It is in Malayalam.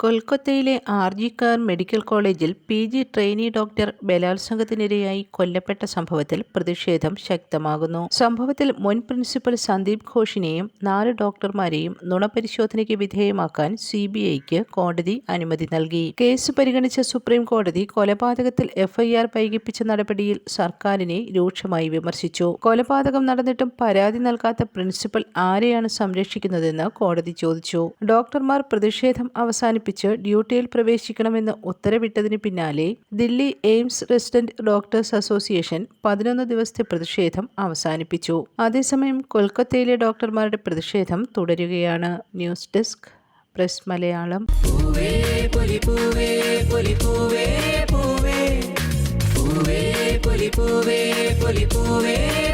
കൊൽക്കത്തയിലെ ആർജിക്കാർ മെഡിക്കൽ കോളേജിൽ പി ജി ട്രെയിനി ഡോക്ടർ ബലാത്സംഗത്തിനിരയായി കൊല്ലപ്പെട്ട സംഭവത്തിൽ പ്രതിഷേധം ശക്തമാകുന്നു. സംഭവത്തിൽ മുൻ പ്രിൻസിപ്പൽ സന്ദീപ് ഘോഷിനെയും നാല് ഡോക്ടർമാരെയും നുണപരിശോധനയ്ക്ക് വിധേയമാക്കാൻ സി ബി ഐക്ക് കോടതി അനുമതി നൽകി. കേസ് പരിഗണിച്ച സുപ്രീം കോടതി കൊലപാതകത്തിൽ എഫ്ഐആർ വൈകിപ്പിച്ച നടപടിയിൽ സർക്കാരിനെ രൂക്ഷമായി വിമർശിച്ചു. കൊലപാതകം നടന്നിട്ടും പരാതി നൽകാത്ത പ്രിൻസിപ്പൽ ആരെയാണ് സംരക്ഷിക്കുന്നതെന്ന് കോടതി ചോദിച്ചു. ഡോക്ടർമാർ പ്രതിഷേധം അവസാനിപ്പിച്ചു ഡ്യൂട്ടിയിൽ പ്രവേശിക്കണമെന്ന് ഉത്തരവിട്ടതിന് പിന്നാലെ Delhi AIIMS resident doctors association പതിനൊന്ന് ദിവസത്തെ പ്രതിഷേധം അവസാനിപ്പിച്ചു. അതേസമയം കൊൽക്കത്തയിലെ ഡോക്ടർമാരുടെ പ്രതിഷേധം തുടരുകയാണ്. News desk press Malayalam. പൂവേ.